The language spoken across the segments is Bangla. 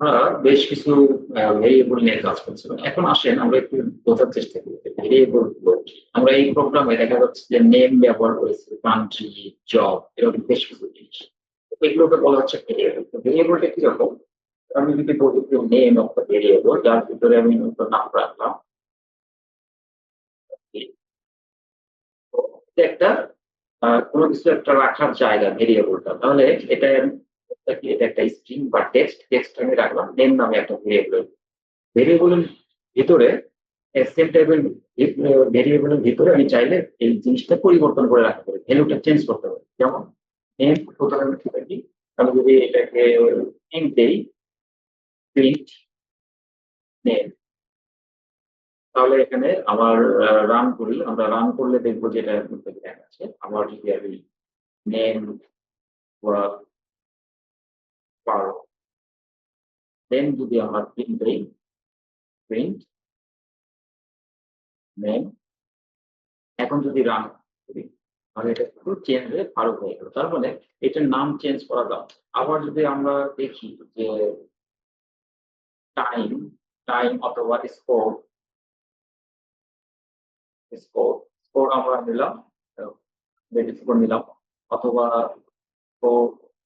আমরা বেশ কিছু ভেরিয়েবল নিয়ে কাজ করছিলাম এখন আসেন, আমরা একটু বোঝার চেষ্টা করি ভেরিয়েবল আমরা এই প্রোগ্রামে দেখা যাচ্ছে যে নেম ব্যবহার করেছি কান্ট্রি জব এরকম বেশ কিছু জিনিস। এগুলোকে বলা হচ্ছে ভেরিয়েবল ভেরিয়েবলটা কীরকম? আমি যদি বলি যে নেম অফ ভেরিয়েবল যার ভিতরে আমি নতুন নাম রাখলাম একটা কোনো কিছু একটা রাখার জায়গা ভেরিয়েবলটা তাহলে এটা এটা একটা স্ট্রিং বা টেক্সট টেক্সট আমি রাখলাম নেম নামে একটা ভেরিয়েবল ভেরিয়েবলের ভিতরে সেম টাইপের ভেরিয়েবলের ভিতরে আমি চাইলে এই জিনিসটা পরিবর্তন করে রাখতে পারি ভ্যালুটা চেঞ্জ করতে পারি। যেমন নেম প্রথমে আমি কি থাকি আমি যদি এটাকে প্রিন্ট দেই প্রিন্ট নেম তাহলে এখানে আমার রান করি আমরা রান করলে দেখব যেটা আছে। আমার যদি আমি নেম দেন যদি আমরা প্রিন্ট দেই প্রিন্ট নেম এখন যদি রান করি, তাহলে এটা একটু চেঞ্জ হয়ে হয়ে গেল। তার মানে এটার নাম চেঞ্জ করা আবার যদি আমরা দেখি যে টাইম টাইম অথবা স্কোর স্কোর স্কোর আমরা নিলাম নিলাম, অথবা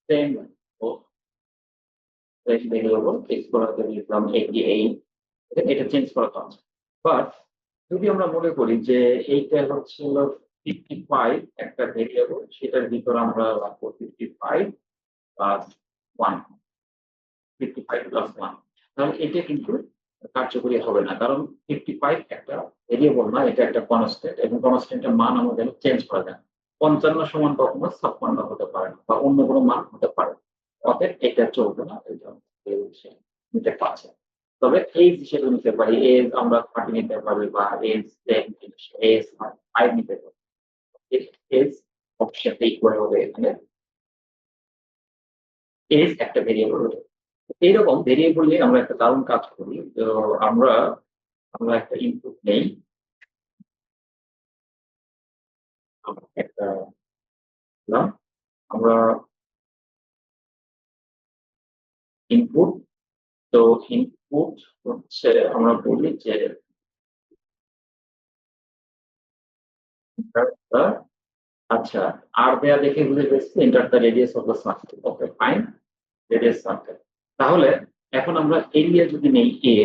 সেম ভেরিয়েবল ফিক্স করা দিলাম এইটি এইট এটা চেঞ্জ করা আছে বাট যদি আমরা মনে করি যে এইটা হচ্ছে হলো ফিফটি ফাইভ একটা ভেরিয়েবল সেটার ভিতরে আমরা রাখব fifty five plus one fifty five plus one তাহলে এটা কিন্তু কার্যকরী হবে না, কারণ ফিফটি ফাইভ একটা ভেরিয়েবল না, এটা একটা কনস্ট্যান্ট এবং কনস্ট্যান্টের মান আমাদের চেঞ্জ করা যায় পঞ্চান্ন সমান কখনো ছাপ্পান্ন হতে পারে না, বা অন্য কোনো মান হতে পারে অতএব এটা চলবে না এই জন্য নিতে পারছে তবে এজ হিসেবে নিতে পারি এজ আমরা থার্টি নিতে পারি বা এজ টেন এজ ফাইভ নিতে পারি। এজ অপশনটা ইকুয়াল হবে এখানে। এজ একটা ভেরিয়েবল এইরকম আমরা একটা দারুণ কাজ করি, তো আমরা আমরা একটা ইনপুট নেই। একটা আমরা ইনপুট তো ইনপুট হচ্ছে আমরা বলি যে আচ্ছা আর দেয়া দেখে বুঝে গেছি enter the radius of the circle okay fine radius circle তাহলে এখন আমরা এরিয়া যদি নেই এ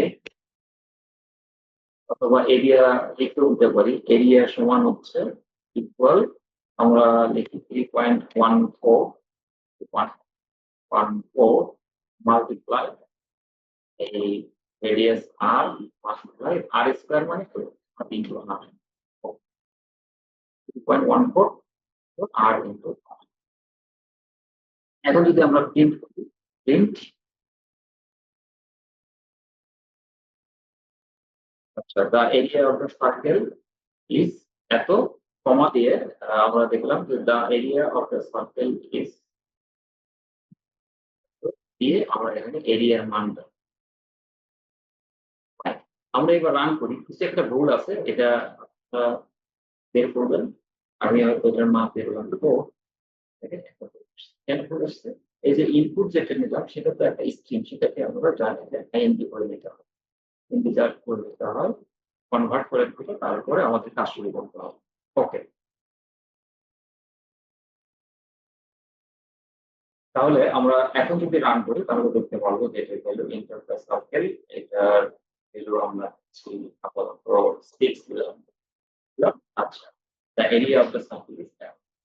অথবা এরিয়া লিখেও দিতে পারি এরিয়া সমান হচ্ছে ইকুয়াল আমরা লিখি three point one four one four multiply এই রেডিয়াস আর আর স্কোয়ার মানে into r point one four r into এখন যদি আমরা প্রিন্ট করি প্রিন্ট আচ্ছা the area of the circle is এত কমা দিয়ে আমরা দেখলাম যে the area of the circle is দিয়ে আমরা এখানে এরিয়ার মানটা আমরা এবার রান করি। কিছু একটা ভুল আছে, এটা বের করবেন। আমি হয়তো এটার মান বের করলাম এই যে ইনপুট যেটা নিলাম, সেটা তো একটা স্ট্রিম সেটাকে আমরা জানি যে আইএনটি করে নিতে হবে। ইন্টিজার করে নিতে হয় কনভার্ট করে দিতে, তারপরে আমাদের কাজ শুরু করতে হবে। ওকে তাহলে আমরা এখন যদি রান করি, তাহলে দেখতে পারব যে এটা হলো ইন্টারফেস সার্কেল এটার ভ্যালু আমরা দিচ্ছি আপাতত সিক্স দিলাম দিলাম। আচ্ছা the area of the circle is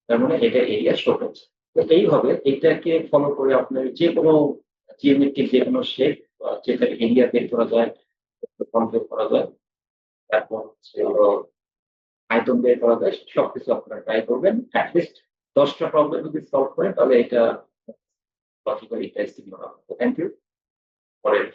তার মানে এটা এরিয়া শো করছে তো এইভাবে এটাকে ফলো করে আপনার যে কোনো জিওমেট্রিক যে কোনো শেপ যেটা এরিয়া বের করা যায় কনফিগ করা যায় তারপর হচ্ছে আয়তন বের করা যায় সবকিছু আপনারা ট্রাই করবেন। অ্যাটলিস্ট দশটা প্রবলেম যদি সলভ করেন তাহলে এটা লজিক্যালি করা হবে। থ্যাংক ইউ পরের